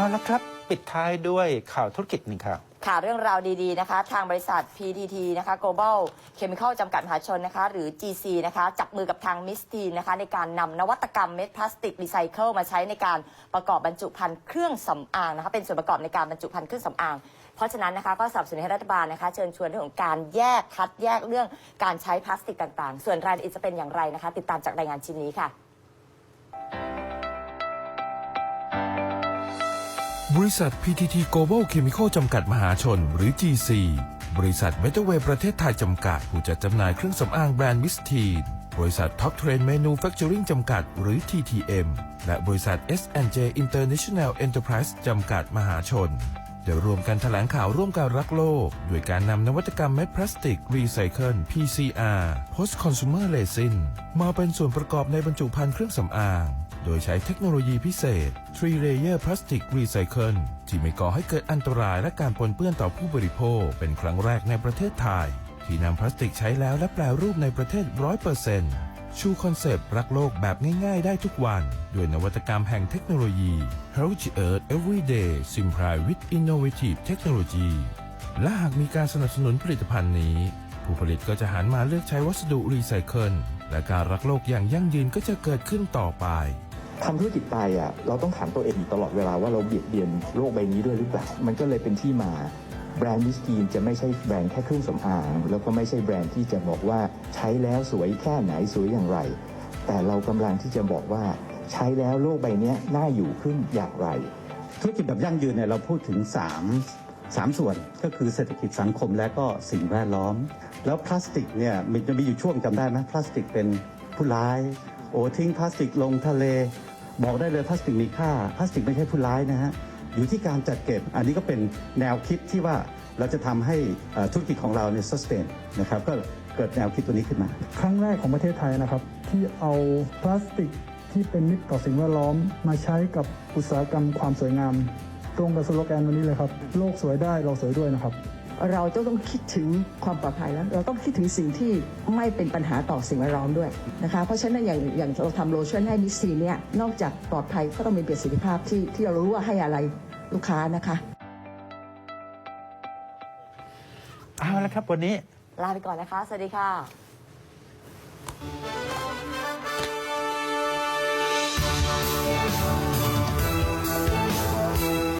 เอาละครับ ปิดท้ายด้วยข่าวธุรกิจหนึ่งข่าวค่ะเรื่องราวดีๆนะคะ ทางบริษัท PTT นะคะ Global Chemical จำกัดมหาชนนะคะ หรือ GC นะคะ จับมือกับทางมิสทีนะคะ ในการนำนวัตกรรมเม็ดพลาสติกรีไซเคิลมาใช้ในการประกอบบรรจุภัณฑ์เครื่องสำอางนะคะ เป็นส่วนประกอบในการบรรจุภัณฑ์เครื่องสำอาง เพราะฉะนั้นนะคะก็สนับสนุนให้รัฐบาลนะคะ เชิญชวนเรื่องของการแยกคัดแยกเรื่องการใช้พลาสติกต่างๆ ส่วนรายละเอียดจะเป็นอย่างไรนะคะ ติดตามจากรายงานชิ้นนี้ค่ะ บริษัท PTT Global Chemical จำกัดมหาชน หรือ GC บริษัทเ e เ e เวประเทศไทยจำกัด ผู้จัดจำหน่ายเครื่องสำอางแบรนด์มิสทีนบริษัท Top Trend Manufacturing จำกัด หรือ TTM และบริษัท S&J International Enterprise จำกัดมหาชนได้รวมกันแถลงข่าวร่วมกันรักโลก โดยการนำนวัตกรรมเม็ดพลาสติกรีไซเคิล PCR Post Consumer Resin มาเป็นส่วนประกอบในบรรจุภัณฑ์เครื่องสำอาง โดยใช้เทคโนโลยีพิเศษ3 Layer Plastic Recycle ที่ไม่ก่อให้เกิดอันตรายและการปนเปื้อนต่อผู้บริโภค เป็นครั้งแรกในประเทศไทย ที่นำพลาสติกใช้แล้วและแปลรูปในประเทศ 100%ชูคอนเซปต์รักโลกแบบง่ายๆ ได้ทุกวัน ด้วยนวัตกรรมแห่งเทคโนโลยี Healthy Earth Everyday Simplify with Innovative Technology และหากมีการสนับสนุนผลิตภัณฑ์นี้ ผู้ผลิตก็จะหันมาเลือกใช้วัสดุรีไซเคิลและการรักโลกอย่างยั่งยืนก็จะเกิดขึ้นต่อไป ทำธุรกิจไปอะเราต้องถามตัวเองอยู่ตลอดเวลาว่าเราเบียดเบียนโลกใบนี้ด้วยหรือเปล่า มันก็เลยเป็นที่มาแบรนด์มิสทีนจะไม่ใช่แบรนด์แค่เครื่องสำอาง แล้วก็ไม่ใช่แบรนด์ที่จะบอกว่าใช้แล้วสวยแค่ไหนสวยอย่างไร แต่เรากำลังที่จะบอกว่าใช้แล้วโลกใบนี้น่าอยู่ขึ้นอย่างไร ธุรกิจแบบยั่งยืนเนี่ยเราพูดถึง 3 3 ส่วนก็คือเศรษฐกิจสังคมและก็สิ่งแวดล้อม แล้วพลาสติกเนี่ยมันจะมีอยู่ช่วงจำได้ไหมพลาสติกเป็นผู้ร้าย โอ้ทิ้งพลาสติกลงทะเล บอกได้เลยพลาสติกมีค่าพลาสติกไม่ใช่ผู้ร้ายนะฮะอยู่ที่การจัดเก็บอันนี้ก็เป็นแนวคิดที่ว่าเราจะทำให้ธุรกิจของเราเนี่ย sustain นะครับก็เกิดแนวคิดตัวนี้ขึ้นมา ครั้งแรกของประเทศไทยนะครับ ที่เอาพลาสติกที่เป็นมิตรต่อสิ่งแวดล้อมมาใช้กับอุตสาหกรรมความสวยงาม ตรงกับสโลแกนวันนี้เลยครับ โลกสวยได้เราสวยด้วยนะครับ เราจะต้องคิดถึงความปลอดภัยแล้ว เราต้องคิดถึงสิ่งที่ไม่เป็นปัญหาต่อสิ่งแวดล้อมด้วยนะคะ เพราะฉะนั้นอย่างอย่างเราทำโลชั่นให้มิสซีเนี่ยนอกจากปลอดภัยก็ต้องมีประสิทธิภาพที่ที่เรารู้ว่าให้อะไรลูกค้านะคะเอาละครับวันนี้ ลาไปก่อนนะคะ สวัสดีค่ะ